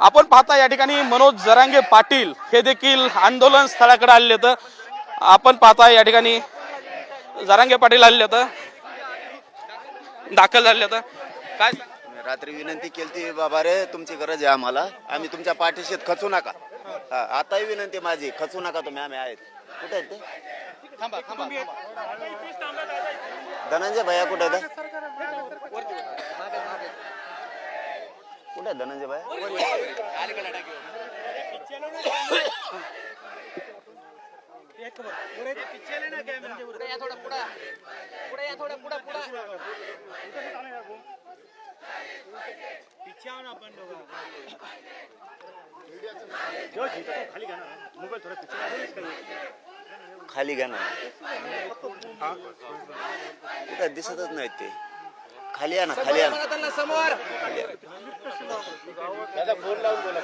आपण पाहता या ठिकाणी मनोज जरांगे पाटील हे देखील आंदोलन स्थळाकडे आलेले तर आपण पाहता या ठिकाणी जरांगे पाटील आलेले तर दाखल झाले तर काय रात्री विनंती केली बाबा रे तुमची गरज आहे आम्हाला. आम्ही तुमच्या पाठीशीत खचू नका. हा, आताही विनंती माझी खचू नका तुम्ही आम्ही आहेत. कुठे आहेत ते? धनंजय भैया कुठे आहेत? कुठे धनंजय भैया खाली घ्या ना. कुठे दिसतच नाहीत ते. खाली या ना खाली या ना. समोर.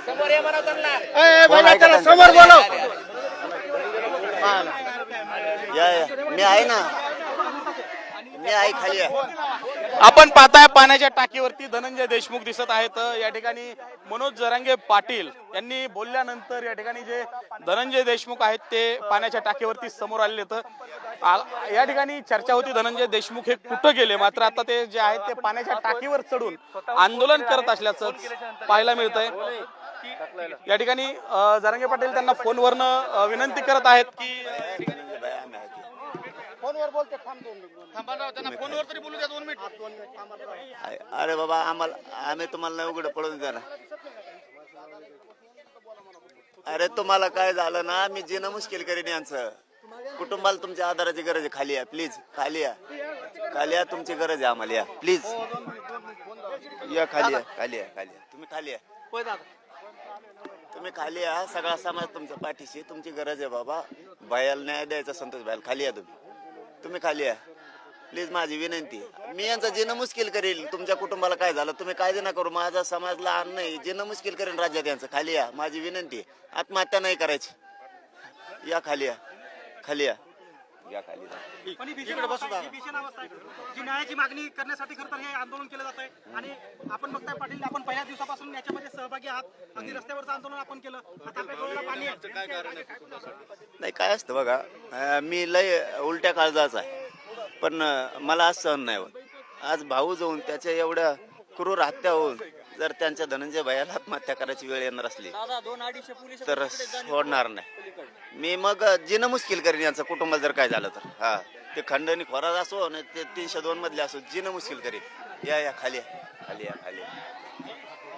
समोर ये म्हणा त्यांना. आहे का त्यांचा? या या. मी आहे ना. मी आहे खाली या. आपण पाहताय पाण्याच्या टाकीवरती धनंजय देशमुख दिसत आहेत. या ठिकाणी मनोज जरांगे पाटील यांनी बोलल्यानंतर या ठिकाणी जे धनंजय देशमुख आहेत ते पाण्याच्या टाकीवरती समोर आलेले तर या ठिकाणी चर्चा होती धनंजय देशमुख हे कुठं गेले? मात्र आता ते जे आहेत ते पाण्याच्या टाकीवर चढून आंदोलन करत असल्याचं पाहायला मिळतंय. या ठिकाणी जरांगे पाटील त्यांना फोनवरनं विनंती करत आहेत की धनंजय भैया आम्ही आहे अरे बाबा आम्हाला आम्ही तुम्हाला नाही उघड पडून द्या ना अरे तुम्हाला काय झालं ना मी जिणं मुश्किल करीन यांचं. कुटुंबाला तुमच्या आधाराची गरज आहे. खाली या प्लीज खाली या. खाली या तुमची गरज आहे आम्हाला या. प्लीज. या खाली या खाली या खाली या. तुम्ही खाली या. तुम्ही खाली या सगळा समाज तुमच्या पाठीशी तुमची गरज आहे बाबा. भयाला न्याय द्यायचा संतोष भयाला खाली या तुम्ही. तुम्ही खाली या. प्लीज माझी विनंती. मी यांचं जिणं मुश्किल करेल तुमच्या कुटुंबाला काय झालं तुम्ही काळजी ना करू. माझा समाजला आण नाही. जिणं मुश्किल करेल राज्यात यांचं खाली या. माझी विनंती. आत्महत्या नाही करायची. या खाली या. खाली या. या खाली या. पण ही भीषण अवस्था आहे, ही भीषण अवस्था आहे. जी न्यायाची मागणी करण्यासाठी खरं तर हे आंदोलन केलं जात आहे आणि आपण बघताय पाटील आपण पहिल्या दिवसापासून याच्यामध्ये सहभागी आहात. अगदी रस्त्यावरचं आंदोलन आपण केलं. आता आपल्या डोळ्याला पाणी आहे. नाही काय असतं बघा अं, मी लय उलट्या काळजाचा आहे. पण अं, मला आज सहन नाही होत. आज भाऊ जाऊन त्याच्या एवढ्या क्रूर हत्या होऊन जर त्यांच्या धनंजय भयाला आत्महत्या करायची वेळ येणार असली तर सोडणार नाही. मी मग जिनं मुश्किल करीन यांचं कुटुंबाला जर काय झालं तर. हा ते खंडणी खोराज असो नाही ते तीनशे दोन मधले असो जिनं मुश्किल करीन. या या खाली या. खाली या खाली या.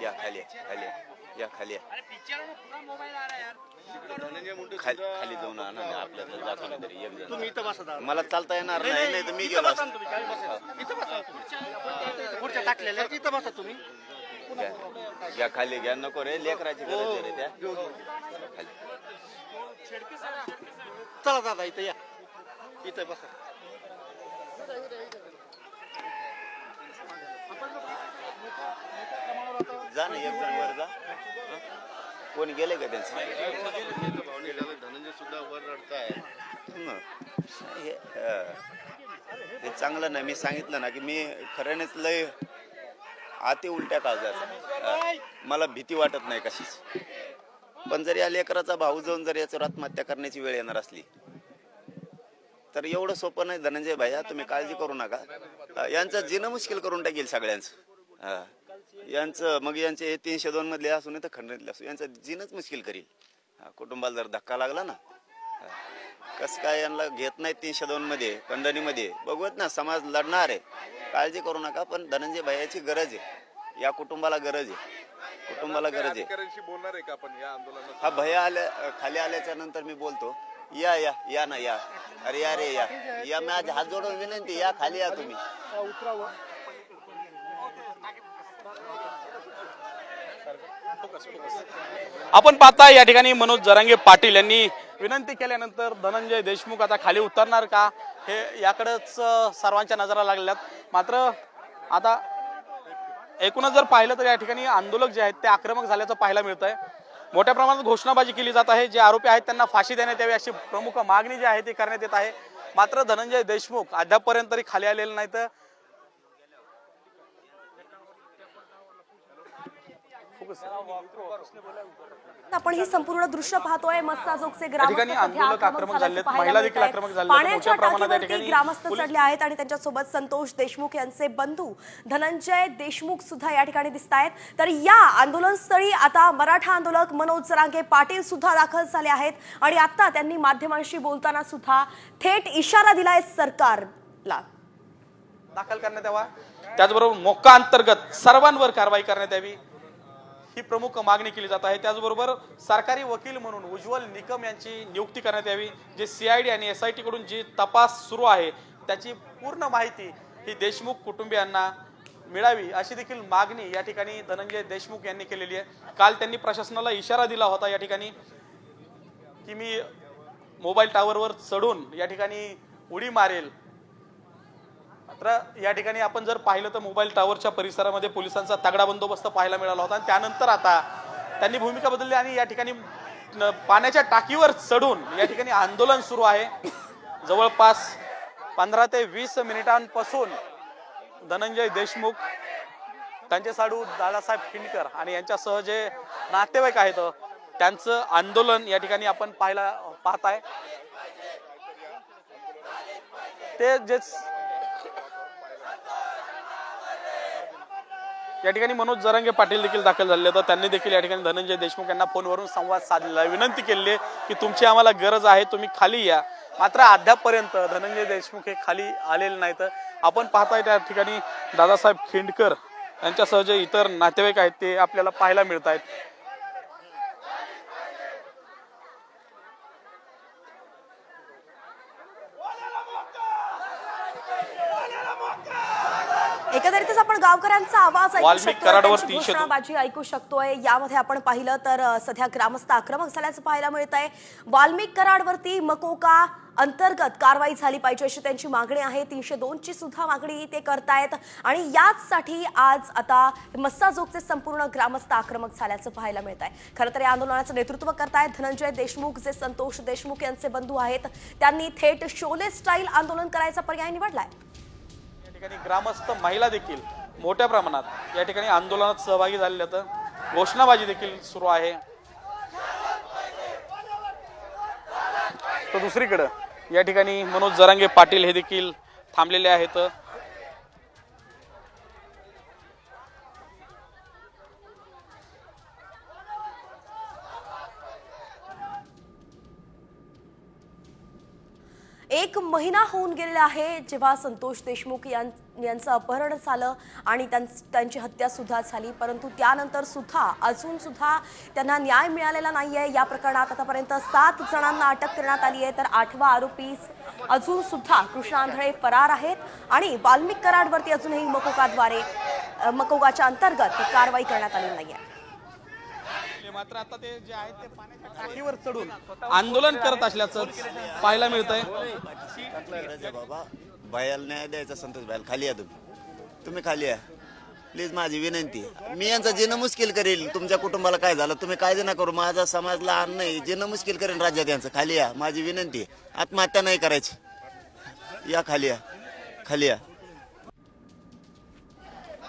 या खाली या खाली या. या खाली या. खाली खाली जाऊन आणा ना आपल्या तर जातो ना तरी एक जण. तुम्ही इथं बसा मला चालता येणार नाही नाही तर मी गेलो असतो. इथं बसा. खुर्च्या टाकलेल्या. आहेत, इथं बसा तुम्ही. घ्या. घ्या खाली घ्या नको रे लेकराची गरज आहे रे त्या. खाली. चला दादा इथं या. इथं बसा. जा ना एक जण वर जा. कोण गेले का त्यांचं? धनंजय सुद्धा वर रडताय हे अं, हे चांगलं नाही मी सांगितलं ना की मी खऱ्यानेच लय आते उलट्या काळजाचा मला भीती वाटत नाही कशीच. पण जर या लेकराचा भाऊ जाऊन जर याच्यावर आत्महत्या करण्याची वेळ येणार असली तर एवढं सोपं नाही धनंजय भैया तुम्ही काळजी करू नका. यांचं जिणं मुश्किल करून टाकेल सगळ्यांचं. यांचं मग यांचे हे तीनशे दोन मधले असू नाही तर खंडणीतले असू यांचं जिनच मुश्किल करील. कुटुंबाला जर धक्का लागला ना कस काय यांना घेत नाही तीनशे दोन मध्ये खंडणीमध्ये बघूत ना समाज लढणार आहे. काळजी करू नका पण धनंजय भैयाची गरज आहे. या कुटुंबाला गरज आहे. कुटुंबाला गरज आहे. बोलणार आहे का आपण या आंदोलनात? हा भैया आल्या खाली आल्याच्यानंतर मी बोलतो. या या या ना या. अरे या रे या. या माझ्या हात जोडून विनंती या खाली या तुम्ही. आपण पाहता या ठिकाणी मनोज जरांगे पाटील यांनी विनंती केल्यानंतर धनंजय देशमुख आता खाली उतरणार का? हे याकडेच सर्वांच्या नजरा लागल्यात. मात्र आता एकूणच जर पाहिलं तर या ठिकाणी आंदोलक जे आहेत ते आक्रमक झाल्याचं पाहायला मिळत आहे मोठ्या प्रमाणात घोषणाबाजी केली जात आहे. जे आरोपी आहेत त्यांना फाशी देण्यात यावी अशी प्रमुख मागणी जी आहे ती करण्यात येत आहे. मात्र धनंजय देशमुख अद्यापपर्यंत तरी खाली आलेले नाही आपण ही संपूर्ण दृश्य पाहतोय. मोठ्या पाण्याच्या टाकीवरती ठिकाणी ग्रामस्थ चढले आहेत आणि त्यांच्यासोबत संतोष देशमुख यांचे बंधू धनंजय देशमुख सुद्धा या ठिकाणी दिसत आहेत तर या आंदोलनस्थळी आता मराठा आंदोलक मनोज जरांगे पाटील सुद्धा दाखल झाले आहेत आणि आता त्यांनी माध्यमांशी बोलताना सुद्धा थेट इशारा दिलाय सरकारला. दाखल करण्यात यावा. त्याचबरोबर मोक्का अंतर्गत सर्वांवर कारवाई करण्यात यावी. ही प्रमुख मागणी केली जात आहे. त्याचबरोबर सरकारी वकील म्हणून उज्ज्वल निकम यांची नियुक्ती करण्यात यावी जे सी आय डी आणि एस आय टीकडून जी तपास सुरू आहे त्याची पूर्ण माहिती ही देशमुख कुटुंबियांना मिळावी अशी देखील मागणी या ठिकाणी धनंजय देशमुख यांनी केलेली आहे. काल त्यांनी प्रशासनाला इशारा दिला होता या ठिकाणी की मी मोबाईल टावरवर चढून या ठिकाणी उडी मारेल. मात्र या ठिकाणी आपण जर पाहिलं तर मोबाईल टावरच्या परिसरामध्ये पोलिसांचा तगडा बंदोबस्त पाहायला मिळाला होता. आणि त्यानंतर आता त्यांनी भूमिका बदलली आणि या ठिकाणी पाण्याच्या टाकीवर चढून या ठिकाणी आंदोलन सुरू आहे. जवळपास पंधरा ते वीस मिनिटांपासून धनंजय देशमुख त्यांचे साडू दादासाहेब खिंडकर आणि यांच्यासह जे नातेवाईक आहेत त्यांचं आंदोलन या ठिकाणी आपण पाहायला पाहत आहे. ते जे या ठिकाणी मनोज जरांगे पाटील देखील दाखल झाले तर त्यांनी देखील या ठिकाणी धनंजय देशमुख यांना फोनवरून संवाद साधलेला विनंती केलेली की तुमची आम्हाला गरज आहे तुम्ही खाली या. मात्र अद्यापपर्यंत धनंजय देशमुख हे खाली आलेले नाहीत. आपण पाहताय त्या ठिकाणी दादासाहेब खिंडकर यांच्यासह जे इतर नातेवाईक आहेत ते आपल्याला पाहायला मिळत आहेत एकंदरीतच आपण गावकऱ्यांचा आवाज ऐकू. घोषणाबाजी ऐकू शकतोय. यामध्ये आपण पाहिलं तर सध्या ग्रामस्थ आक्रमक झाल्याचं पाहायला मिळत आहे वाल्मिक कराडवरती मकोका अंतर्गत कारवाई झाली पाहिजे अशी त्यांची मागणी आहे. तीनशे दोनची सुद्धा मागणी ते करतायत. आणि याचसाठी आज आता मस्साजोगचे संपूर्ण ग्रामस्थ आक्रमक झाल्याचं पाहायला मिळत आहे खरं तर या आंदोलनाचं नेतृत्व करतायत धनंजय देशमुख जे संतोष देशमुख यांचे बंधू आहेत. त्यांनी थेट शोले स्टाईल आंदोलन करायचा पर्याय निवडलाय. या ठिकाणी ग्रामस्थ महिला देखील मोठ्या प्रमाणात. या ठिकाणी आंदोलनात सहभागी झालेल्या आहेत घोषणाबाजी देखील सुरू आहे. तर दुसरीकडं या ठिकाणी मनोज जरांगे पाटील हे देखील थांबलेले आहेत. एक महिना होऊन गेलेला आहे जेव्हा संतोष देशमुख यां- यांचं अपहरण झालं आणि त्यां- त्यांची हत्या सुद्धा झाली. परंतु त्यानंतर सुद्धा अजून सुद्धा त्यांना न्याय मिळालेला नाही आहे. या प्रकरणात आतापर्यंत सात जणांना अटक करण्यात आली आहे. तर आठवा आरोपी अजून सुद्धा कृष्ण आंधळे फरार आहेत आणि वाल्मिक कराडवरती अजूनही मकोकाद्वारे अ, मकोकाच्या अंतर्गत कारवाई करण्यात आली आहे मात्र आता ते जे आहेत ते पाण्याच्या टाकीवर चढून आंदोलन करत असल्याचं पाहायला मिळत आहे न्याय द्यायचा संतोष भाईल खाली या तुम्ही. तुम्ही खाली या. प्लीज माझी विनंती आहे. मी यांचा जिनं मुश्किल करेल. तुमच्या कुटुंबाला काय झालं? तुम्ही काळजी ना करू. माझा समाजला लहान नाही. जिनं मुश्किल करेल राज्यात यांचं. खाली या. माझी विनंती आहे. आत्महत्या नाही करायची. या खाली या. खाली या.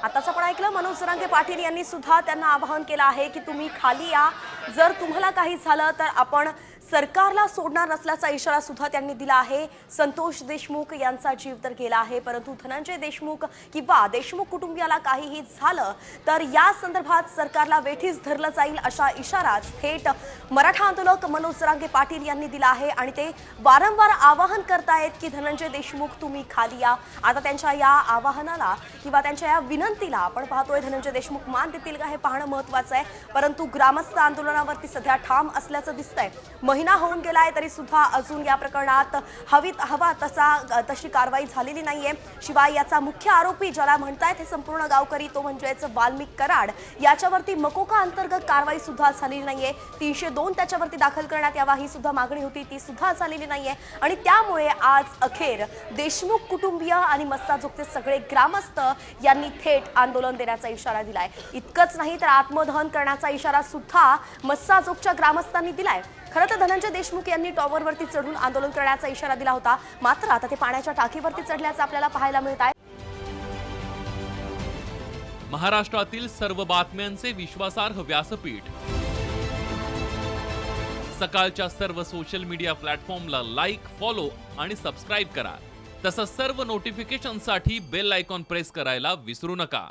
आताच आपण ऐकलं मनोज जरांगे पाटील यांनी सुद्धा त्यांना आवाहन केलं आहे की तुम्ही खाली या. जर तुम्हाला काही झालं तर आपण सरकारला सोडणार नसल्याचा इशारा सुद्धा त्यांनी दिला आहे. संतोष देशमुख यांचा जीव तर गेला आहे परंतु धनंजय देशमुख किंवा देशमुख कुटुंबियाला काहीही झालं तर या संदर्भात सरकारला वेठीस धरलं जाईल अशा इशाराच थेट मराठा आंदोलक मनोज जरांगे पाटील यांनी दिला आहे आणि ते वारंवार आवाहन करतायत की धनंजय देशमुख तुम्ही खाली या. आता त्यांच्या या आवाहनाला किंवा त्यांच्या या विनंतीला आपण पाहतोय. धनंजय देशमुख मान देतील का हे पाहणं महत्वाचं आहे. परंतु ग्रामस्थ आंदोलनावरती सध्या ठाम असल्याचं दिसतंय. महिना होऊन गेलाय तरी सुद्धा अजून या प्रकरणात हवीत हवा तसा तशी कारवाई झालेली नाहीये. शिवाय याचा मुख्य आरोपी ज्याला म्हणतायत हे संपूर्ण गावकरी तो म्हणजेच वाल्मिक कराड. याच्यावरती मकोका अंतर्गत कारवाई सुद्धा झालेली नाहीये. तीनशे दोन त्याच्यावरती दाखल करण्यात यावा ही सुद्धा मागणी होती ती सुद्धा झालेली नाहीये. आणि त्यामुळे आज अखेर देशमुख कुटुंबीय आणि मस्ताजोगचे सगळे ग्रामस्थ यांनी थेट आंदोलन देण्याचा इशारा दिलाय. इतकंच नाही तर आत्मदहन करण्याचा इशारा सुद्धा मस्साजोगच्या ग्रामस्थांनी दिलाय. खरं तर धनंजय देशमुख यांनी टॉवरवरती चढून आंदोलन करण्याचा इशारा दिला होता. मात्र आता ते पाण्याच्या टाकीवरती चढल्याचं आपल्याला पाहायला मिळत आहे. महाराष्ट्रातील सर्व बातम्यांचे विश्वासार्ह व्यासपीठ. सकाळच्या सर्व सोशल मीडिया प्लॅटफॉर्मला लाईक फॉलो आणि सबस्क्राईब करा. तसंच सर्व नोटिफिकेशनसाठी बेल आयकॉन प्रेस करायला विसरू नका.